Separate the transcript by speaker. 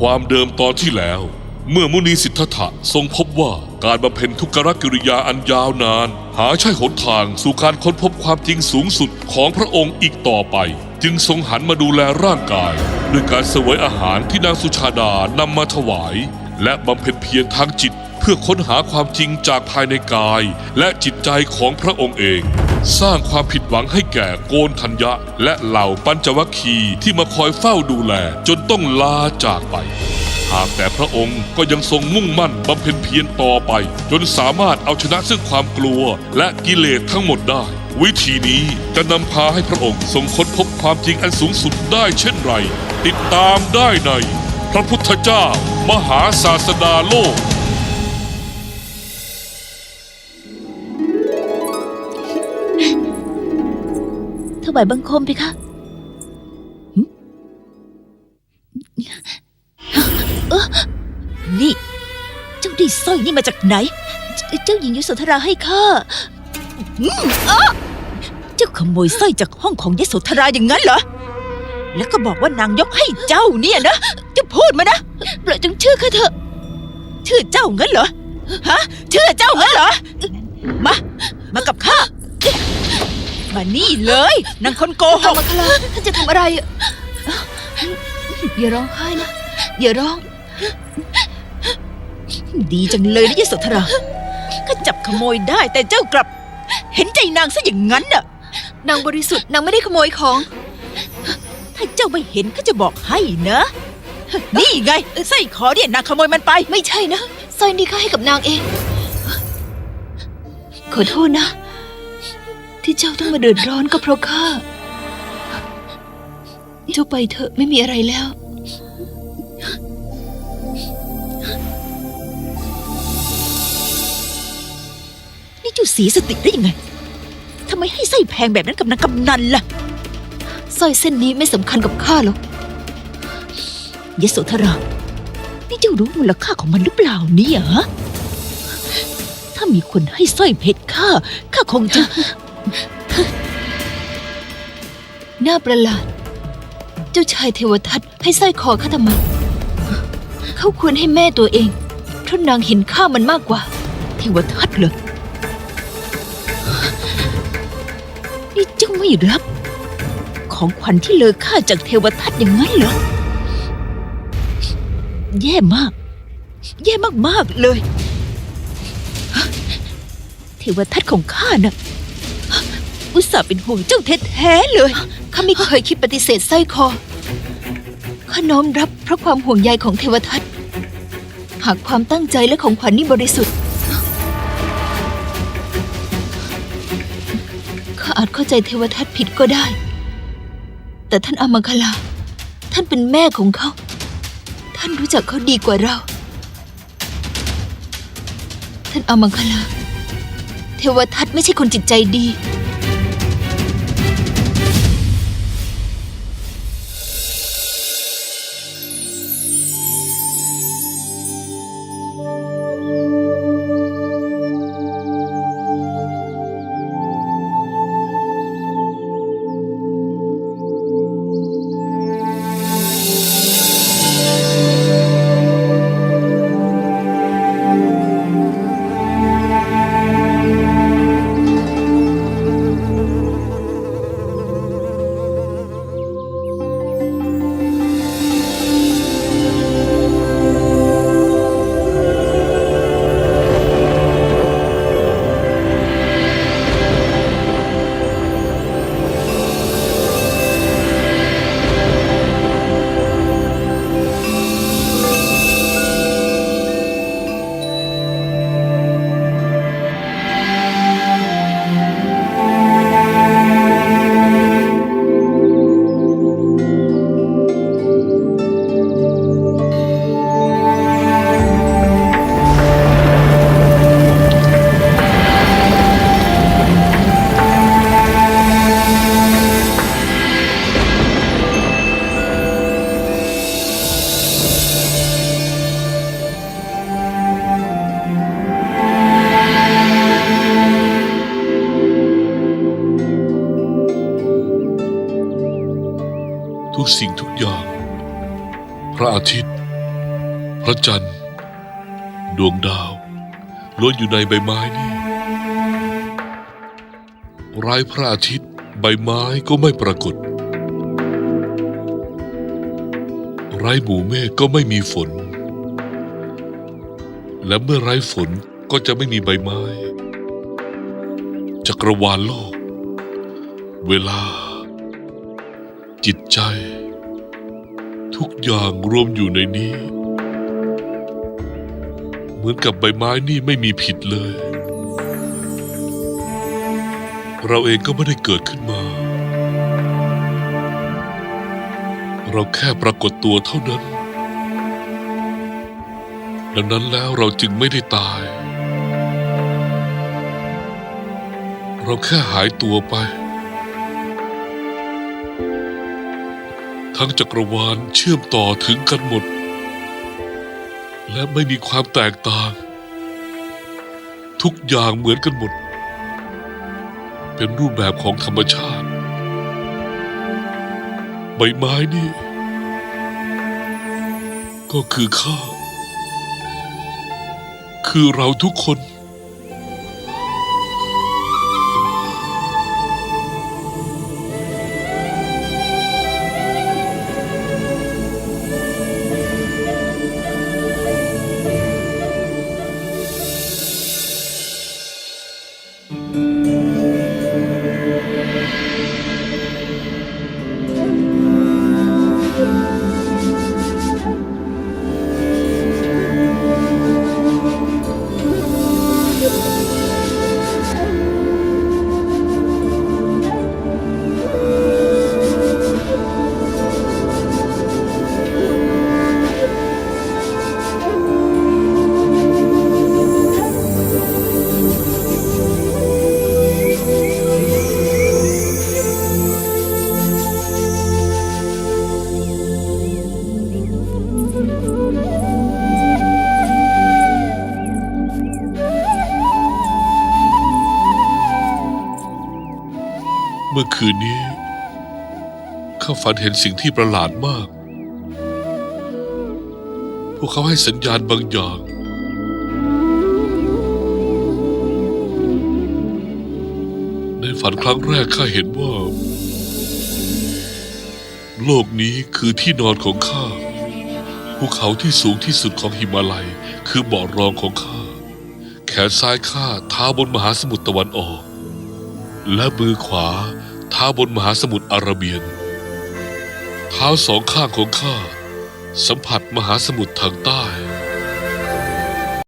Speaker 1: ความเดิมตอนที่แล้ว เมื่อมุนีสิทธัตถะทรงพบว่าการบำเพ็ญทุกขกิริยาอันยาวนาน หาใช่หนทางสู่การค้นพบความจริงสูงสุดของพระองค์อีกต่อไป จึงทรงหันมาดูแลร่างกาย ด้วยการเสวยอาหารที่นางสุชาดานำมาถวาย และบำเพ็ญเพียรทางจิต เพื่อค้นหาความจริงจากภายในกาย และจิตใจของพระองค์เอง สร้างความผิดหวังให้แก่โกนธัญญะ และเหล่าปัญจวัคคีย์ที่มาคอยเฝ้าดูแล จนต้องลาจากไป หากแต่พระองค์ก็ยังทรงมุ่งมั่นบำเพ็ญเพียรต่อไป จนสามารถเอาชนะซึ่งความกลัวและกิเลสทั้งหมดได้ วิธีนี้จะนำพาให้พระองค์ทรงค้นพบความจริงอันสูงสุดได้เช่นไร ติดตามได้ใน พระพุทธเจ้ามหาศาสดาโลก
Speaker 2: วายบังคมไปคะเออนี่ เจ้าได้สร้อยนี่มาจากไหน เจ้าหญิงยโสธราให้ข้าเจ้าขโมยสร้อยจากห้องของยโสธราอย่างนั้นเหรอ แล้วก็บอกว่านางยกให้เจ้าเนี่ยนะ จะพูดมานะปล่อยจงเชื่อข้าเถอะ เชื่อเจ้างั้นเหรอ ฮะ เชื่อเจ้างั้นเหรอ มา มากับข้า มานี่เลยนางคนโกห
Speaker 3: ธร
Speaker 2: ก
Speaker 3: รมคลาท่านจะทำอะไรอะอย่าร้องไห้นะอย่าร้อง
Speaker 2: ดีจังเลยนะยโสธราก็จับขโมยได้แต่เจ้ากลับ เห็นใจนางซะอย่างนั้นน่ะ
Speaker 3: นางบริสุทธิ์นางไม่ได้ขโมยของ
Speaker 2: ถ้าเจ้าไม่เห็นก็จะบอกให้นะ นี่ไงไส้ขอเนี่ยนางขโมยมันไป
Speaker 3: ไม่ใช่นะสร้อยนี้ข้าให้กับนางเอง ขอโทษนะ ที่เจ้าต้องมาเดือดร้อนก็เพราะข้า เจ้าไปเถอะไม่มีอะไรแล้ว
Speaker 2: นี่เจ้าเสียสติได้ยังไงทำไมให้ไส้แพงแบบนั้นกับนางกำนันล่ะ
Speaker 3: สร้อยเส้นนี้ไม่สำคัญกับข้าหรอก
Speaker 2: ยโสธรา นี่เจ้ารู้มูลค่าของมันหรือเปล่าเนี่ยฮะถ้ามีคนให้สร้อยเพชรข้า ข้าคงจะ
Speaker 3: น่าประหลาด เจ้าชายเทวทัตให้สร้อยคอข้าทำไม เขาควรให้แม่ตัวเอง เพราะนางเห็นค่ามันมากกว่า
Speaker 2: เทวทัตเหรอ นี่เจ้าไม่รับ ของขวัญที่เลอค่าจากเทวทัตอย่างนั้นเหรอ แย่มาก แย่มากๆเลย เทวทัตของข้าน่ะ อุตส่าห์เป็นห่วงเจ้าแท้ๆเลย
Speaker 3: ข้าไม่เคยคิดปฏิเสธสร้อยคอข้าน้อมรับเพราะความห่วงใยของเทวทัตหากความตั้งใจและของขวัญนี่บริสุทธิ์ข้าอาจเข้าใจเทวทัตผิดก็ได้ แต่ท่านอมังคลา ท่านเป็นแม่ของเขา ท่านรู้จักเขาดีกว่าเรา ท่านอมังคลา เทวทัตไม่ใช่คนจิตใจดี
Speaker 1: กสิ่งทุกอย่าง พระอาทิตย์ พระจันทร์ ดวงดาวล้วนอยู่ในใบไม้นี่ไร้พระอาทิตย์ใบไม้ก็ไม่ปรากฏ ไร้หมู่เมฆก็ไม่มีฝน และเมื่อไร้ฝนก็จะไม่มีใบไม้ จักรวาลโลก เวลา จิตใจ ทุกอย่างรวมอยู่ในนี้ เหมือนกับใบไม้นี่ไม่มีผิดเลย เราเองก็ไม่ได้เกิดขึ้นมา เราแค่ปรากฏตัวเท่านั้น ดังนั้นแล้วเราจึงไม่ได้ตาย เราแค่หายตัวไป ทั้งจักรวาลเชื่อมต่อถึงกันหมด และไม่มีความแตกต่าง ทุกอย่างเหมือนกันหมด เป็นรูปแบบของธรรมชาติ ใบไม้นี่ ก็คือข้าคือเราทุกคน เมื่อคืนนี้ ข้าฝันเห็นสิ่งที่ประหลาดมาก พวกเขาให้สัญญาณบางอย่าง ในฝันครั้งแรกข้าเห็นว่า โลกนี้คือที่นอนของข้า ภูเขาที่สูงที่สุดของหิมาลัย คือบ่อรองของข้า แขนซ้ายข้าเท้าบนมหาสมุทรตะวันออกและมือขวา เท้าบนมหาสมุทรอาระเบียน เท้าสองข้างของข้าสัมผัสมหาสมุทรทางใต้